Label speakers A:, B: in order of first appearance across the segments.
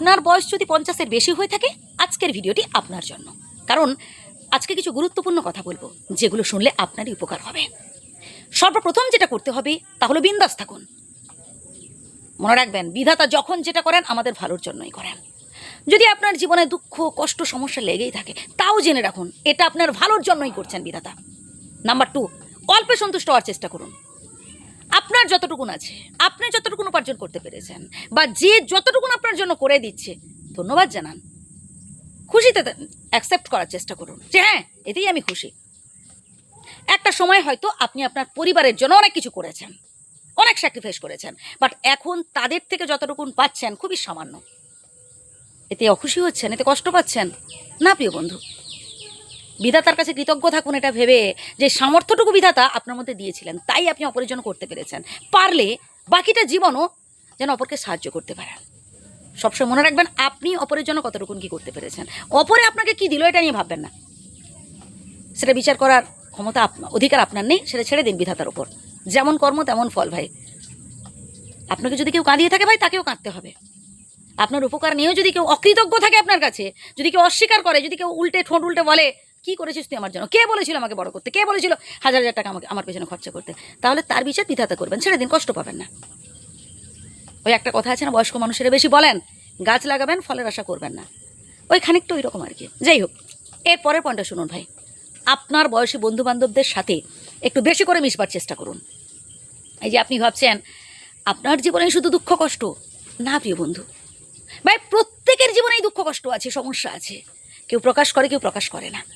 A: আপনার বয়স যদি পঞ্চাশের বেশি হয়ে থাকে, আজকের ভিডিওটি আপনার জন্য। কারণ, আজকে কিছু গুরুত্বপূর্ণ কথা বলব, যেগুলো শুনলে আপনারই উপকার হবে। সর্বপ্রথম যেটা করতে হবে, তা হলো বিন্দাস থাকুন। মনে রাখবেন, বিধাতা যখন যেটা করেন, আমাদের ভালোর জন্যই করেন। যদি আপনার জীবনে দুঃখ, কষ্ট, সমস্যা লেগেই থাকে, তাও জেনে রাখুন, এটা আপনার ভালোর জন্যই করছেন বিধাতা। নাম্বার টু অল্পে সন্তুষ্ট হওয়ার চেষ্টা করুন। আপনার যতটুকুন আছে, আপনি যতটুকুন উপার্জন করতে পেরেছেন বা যে যতটুকুন আপনার জন্য করে দিচ্ছে, ধন্যবাদ জানান। খুশিতে অ্যাকসেপ্ট করার চেষ্টা করুন যে হ্যাঁ এতেই আমি খুশি। একটা সময় হয়তো আপনি আপনার পরিবারের জন্য অনেক কিছু করেছেন, অনেক স্যাক্রিফাইস করেছেন বাট এখন তাদের থেকে যতটুকুন পাচ্ছেন খুবই সামান্য। এতে অখুশি হচ্ছেন, এতে কষ্ট পাচ্ছেন। না, প্রিয় বন্ধু বিধাতার কাছে কৃতজ্ঞ থাকুন এটা ভেবে যে সামর্থ্যটুকু বিধাতা আপনার মধ্যে দিয়েছিলেন, তাই আপনি অপরের জন্য করতে পেরেছেন। পারলে বাকিটা জীবনও যেন অপরকে সাহায্য করতে পারেন সবসময় মনে রাখবেন, আপনি অপরের জন্য কতটুকুন কি করতে পেরেছেন। অপরে আপনাকে কি দিল এটা নিয়ে ভাববেন না। সেটা বিচার করার ক্ষমতা অধিকার আপনার নেই, সেটা ছেড়ে দিন বিধাতার ওপর যেমন কর্ম, তেমন ফল ভাই। আপনাকে যদি কেউ কাঁদিয়ে থাকে ভাই, তাকেও কাঁদতে হবে। আপনার উপকার নিয়েও যদি কেউ অকৃতজ্ঞ থাকে আপনার কাছে, যদি কেউ অস্বীকার করে, যদি কেউ উল্টে ঠোঁট উল্টে বলে কি করেছিস তুই আমার জন্য? কে বলেছিল আমাকে বড় করতে? কে বলেছিল হাজার হাজার টাকা আমাকে, আমার পেছনে খরচা করতে? তাহলে তার বিচার বিধাতা করবেন ছেড়ে দিন কষ্ট পাবেন না। ওই একটা কথা আছে না, বয়স্ক মানুষেরা বেশি বলেন, গাছ লাগাবেন, ফলের আশা করবেন না। ওই খানিকটা ওই রকম আর কি যাই হোক, এর পরের পয়েন্টটা শুনুন ভাই। আপনার বয়সী বন্ধু বান্ধবদের সাথে একটু বেশি করে মিশবার চেষ্টা করুন। এই যে আপনি ভাবছেন, আপনার জীবনে শুধু দুঃখ কষ্ট? না, প্রিয় বন্ধু। ভাই, প্রত্যেকের জীবনেই দুঃখ কষ্ট আছে, সমস্যা আছে। কেউ প্রকাশ করে, কেউ প্রকাশ করে না।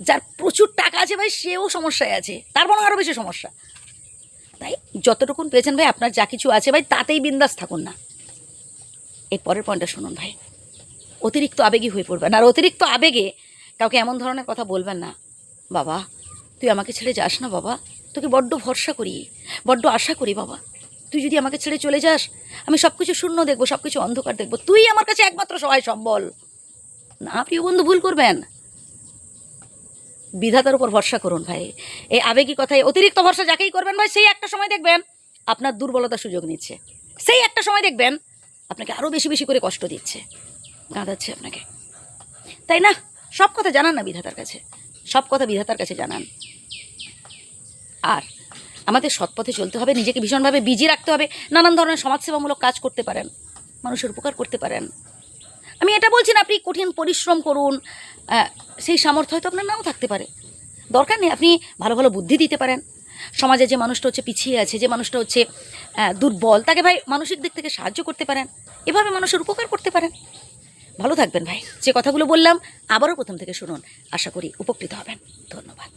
A: যার প্রচুর টাকা আছে ভাই, সেও সমস্যায় আছে। তার বরং আরও বেশি সমস্যা। তাই যতটুকুন পেয়েছেন ভাই, আপনার যা কিছু আছে ভাই, তাতেই বিন্দাস থাকুন না। এর পরের পয়েন্টটা শুনুন ভাই। অতিরিক্ত আবেগী হয়ে পড়বেন। আর অতিরিক্ত আবেগে কাউকে এমন ধরনের কথা বলবেন না। বাবা, তুই আমাকে ছেড়ে যাস না বাবা? তোকে বড্ড ভরসা করি, বড্ড আশা করি বাবা। তুই যদি আমাকে ছেড়ে চলে যাস, আমি সব কিছু শূন্য দেখব সব কিছু অন্ধকার দেখব। তুই আমার কাছে একমাত্র সহায় সম্বল। না, প্রিয় বন্ধু, ভুল করবেন। বিধাতার উপর ভরসা করুন ভাই। এই আবেগী কথায় অতিরিক্ত ভরসা যাকেই করবেন ভাই, সেই একটা সময় দেখবেন আপনার দুর্বলতার সুযোগ নিচ্ছে। সেই একটা সময় দেখবেন আপনাকে আরও বেশি বেশি করে কষ্ট দিচ্ছে। কাঁদাচ্ছে আপনাকে। তাই না? সব কথা জানান না বিধাতার কাছে। সব কথা বিধাতার কাছে জানান। আর আমাদের সৎপথে চলতে হবে, নিজেকে ভীষণভাবে বিজি রাখতে হবে, নানান ধরনের সমাজসেবামূলক কাজ করতে পারেন, মানুষের উপকার করতে পারেন। আমি এটা বলছি না, আপনি কঠিন পরিশ্রম করুন সেই সামর্থ্য হয়তো আপনার নাও থাকতে পারে। দরকার নেই, আপনি ভালো ভালো বুদ্ধি দিতে পারেন। সমাজে যে মানুষটা হচ্ছে পিছিয়ে আছে, যে মানুষটা হচ্ছে দুর্বল, তাকে ভাই মানসিক দিক থেকে সাহায্য করতে পারেন। এভাবে মানুষের উপকার করতে পারেন। ভালো থাকবেন ভাই। যে কথাগুলো বললাম, আবারও প্রথম থেকে শুনুন। আশা করি উপকৃত হবেন। ধন্যবাদ।